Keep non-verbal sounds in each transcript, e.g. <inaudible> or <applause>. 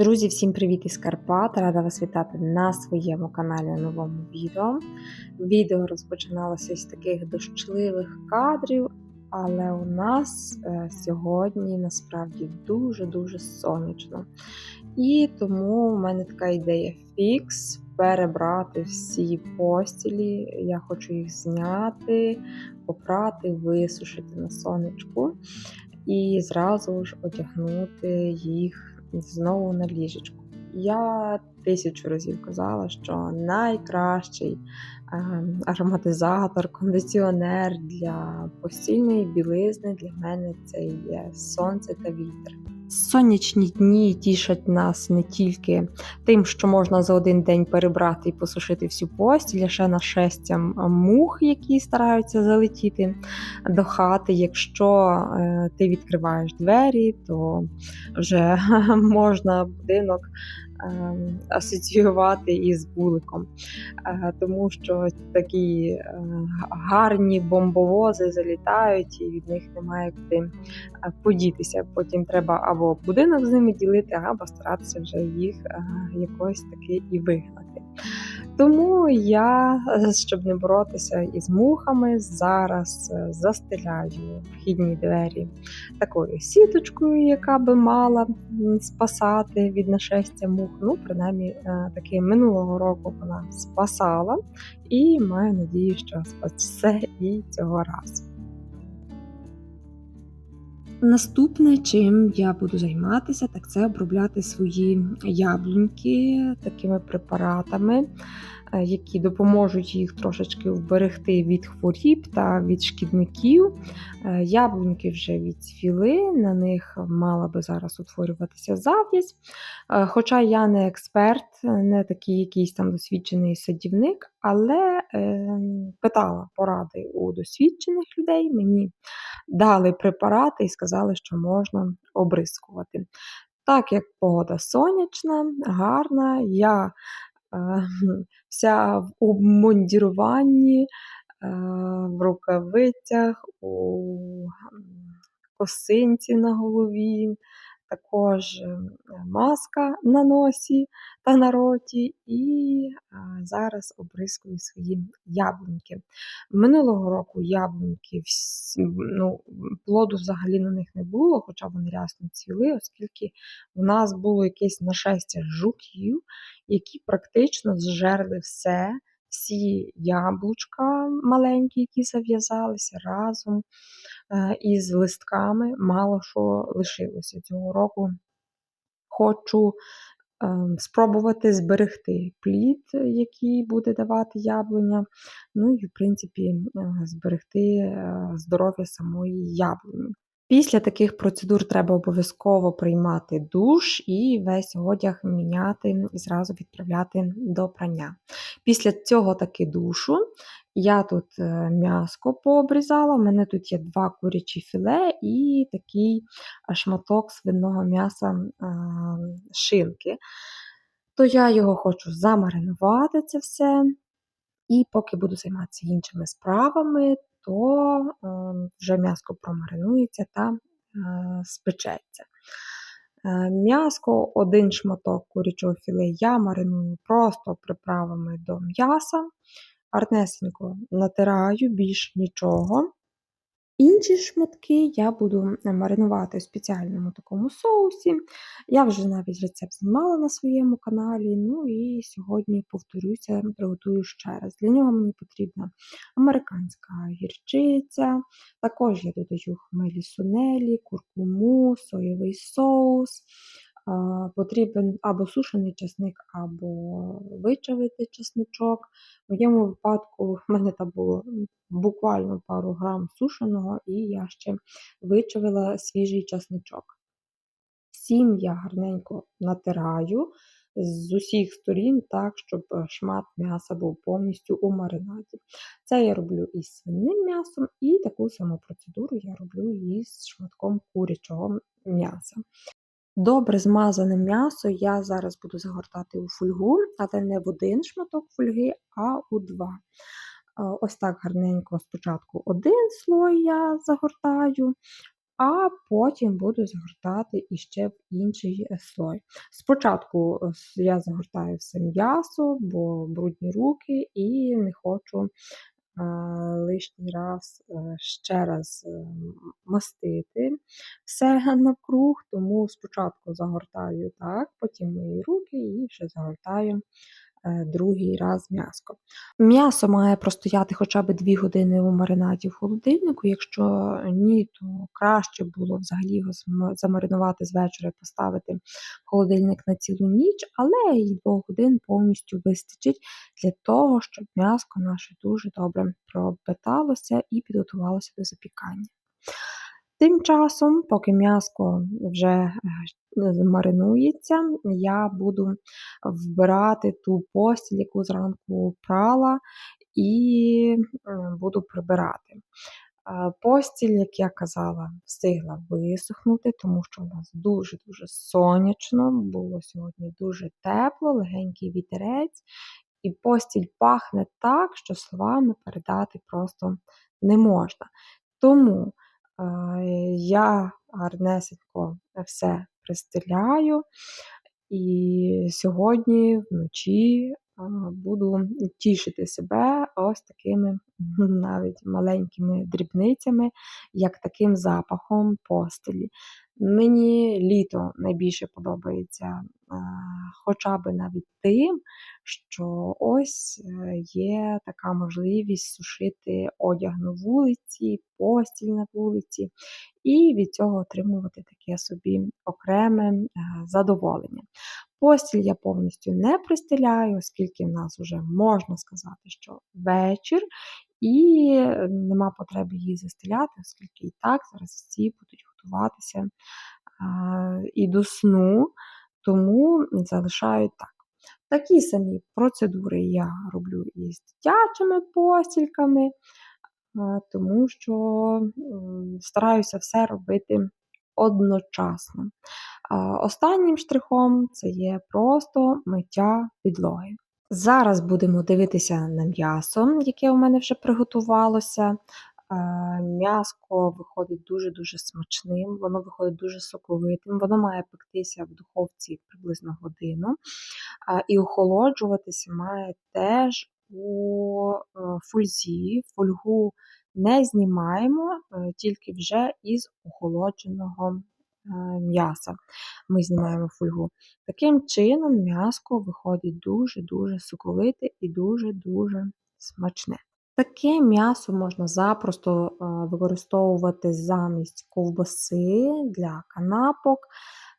Друзі, всім привіт із Карпат! Рада вас вітати на своєму каналі новому відео. Відео розпочиналося з таких дощливих кадрів, але у нас е, сьогодні насправді дуже-дуже сонячно. І тому в мене така ідея фікс перебрати всі постілі. Я хочу їх зняти, попрати, висушити на сонечку і зразу ж одягнути їх знову на ліжечку. Я тисячу разів казала, що найкращий ем, ароматизатор, кондиціонер для постільної білизни для мене це є сонце та вітер. Сонячні дні тішать нас не тільки тим, що можна за один день перебрати і посушити всю постіль, а ще нашестям мух, які стараються залетіти до хати. Якщо е, ти відкриваєш двері, то вже <laughs> можна будинок асоціювати із вуликом, е, тому що такі е, гарні бомбовози залітають, і від них немає куди е, подітися. Потім треба або будинок з ними ділити, або старатися вже їх якось таки і вигнати. Тому я, е, щоб не боротися із мухами, зараз е, застеляю вхідні двері такою сіточкою, яка би мала спасати від нашестя мух. Ну, принаймні, е, таки минулого року вона спасала, і маю надію, що спасе і цього разу. Наступне, чим я буду займатися, так це обробляти свої яблуньки такими препаратами, які допоможуть їх трошечки вберегти від хворіб та від шкідників. Е, Яблуньки вже відцвіли, на них мала би зараз утворюватися зав'язь. Е, Хоча я не експерт, не такий якийсь там досвідчений садівник, але е, питала поради у досвідчених людей. Мені дали препарати і сказали, що можна обрискувати. Так як погода сонячна, гарна, я е, вся в обмундіруванні, е, в рукавицях, у косинці на голові, також е, маска на носі та на роті, і зараз обрискую свої яблуньки. Минулого року яблуньки ну, плоду взагалі на них не було, хоча вони рясно цвіли, оскільки у нас було якесь нашестя жуків, які практично зжерли все, всі яблучка маленькі, які зав'язалися разом із листками, мало що лишилося цього року. Хочу ем, спробувати зберегти плід, який буде давати яблуня. Ну і, в принципі, е, зберегти е, здоров'я самої яблуні. Після таких процедур треба обов'язково приймати душ і весь одяг міняти і зразу відправляти до прання. Після цього таки душу я тут е, м'яско пообрізала. У мене тут є два курячі філе і такий е, шматок свиного м'яса е, шинки. То я його хочу замаринувати це все. І поки буду займатися іншими справами, то е, вже м'яско промаринується та спечеться. Е, М'яско, один шматок курячого філе я мариную просто приправами до м'яса. Гарнесенько натираю, більш нічого. Інші шматки я буду маринувати у спеціальному такому соусі. Я вже навіть рецепт знімала на своєму каналі. Ну і сьогодні повторюся, приготую ще раз. Для нього мені потрібна американська гірчиця, також я додаю хмелі сунелі, куркуму, соєвий соус. Потрібен або сушений чесник, або вичавити чесничок. В моєму випадку в мене там було буквально пару грам сушеного, і я ще вичавила свіжий чесничок. Всім я гарненько натираю з усіх сторін, так, щоб шмат м'яса був повністю у маринаді. Це я роблю із свиним м'ясом, і таку саму процедуру я роблю із шматком курячого м'яса. Добре змазане м'ясо я зараз буду загортати у фольгу, але не в один шматок фольги, а у два. Е, Ось так гарненько спочатку один слой я загортаю, а потім буду загортати іще в інший е, слой. Спочатку е, я загортаю все м'ясо, бо брудні руки, і не хочу лишній раз е, ще раз е, мастити все навкруг, тому спочатку загортаю так, потім мої руки і ще загортаю е, другий раз м'ясо. М'ясо має простояти хоча б 2 години у маринаді в холодильнику. Якщо ні, то краще було взагалі його замаринувати з вечора поставити в холодильник на цілу ніч, але і 2 годин повністю вистачить для того, щоб м'ясо наше дуже добре пропиталося і підготувалося до запікання. Тим часом, поки м'яско вже е, маринується, я буду вбирати ту постіль, яку зранку прала, і е, буду прибирати. Е, Постіль, як я казала, встигла висохнути, тому що у нас дуже-дуже сонячно, було сьогодні дуже тепло, легенький вітерець, і постіль пахне так, що словами передати просто не можна. Тому е, я гарнесенько все пристеляю, і сьогодні вночі буду тішити себе ось такими <laughs> навіть маленькими дрібницями, як таким запахом постелі. Мені літо найбільше подобається, хоча б навіть тим, що ось е, є така можливість сушити одяг на вулиці, постіль на вулиці, і від цього отримувати таке собі окреме е, задоволення. Постіль я повністю не пристеляю, оскільки в нас вже можна сказати, що вечір, і е, нема потреби її застеляти, оскільки і так зараз всі будуть готуватися а, і до сну, тому залишаю так. Такі самі процедури я роблю і з дитячими постільками, тому що стараюся все робити одночасно. Останнім штрихом це є просто миття підлоги. Зараз будемо дивитися на м'ясо, яке у мене вже приготувалося. М'яско виходить дуже-дуже смачним, воно виходить дуже соковитим, воно має пектися в духовці приблизно годину. І охолоджуватися має теж у е, фользі. Фольгу не знімаємо, е, тільки вже із охолодженого е, м'яса. Ми знімаємо фольгу. Таким чином м'яско виходить дуже-дуже соковите і дуже-дуже смачне. Таке м'ясо можна запросто е, використовувати замість ковбаси для канапок.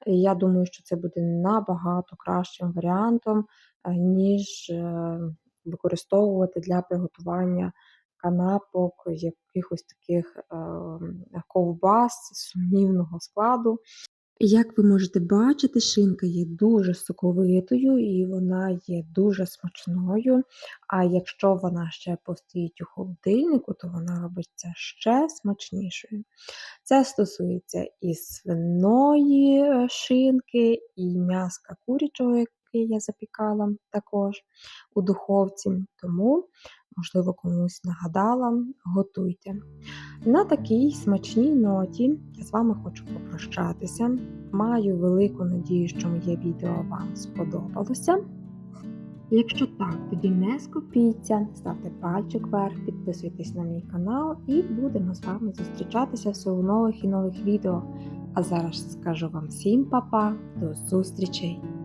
Я думаю, що це буде набагато кращим варіантом, е, ніж е, використовувати для приготування канапок, якихось таких ем, ковбас сумнівного складу. Як ви можете бачити, шинка є дуже соковитою і вона є дуже смачною. А якщо вона ще постоїть у холодильнику, то вона робиться ще смачнішою. Це стосується і свиної е, шинки, і м'яска курячого, яке я запікала також у духовці. Тому, можливо, комусь нагадала, готуйте. На такій смачній ноті я з вами хочу попрощатися. Маю велику надію, що моє відео вам сподобалося. Якщо так, тоді не скупіться, ставте пальчик вверх, підписуйтесь на мій канал і будемо з вами зустрічатися все у нових і нових відео. А зараз скажу вам всім па-па, до зустрічей!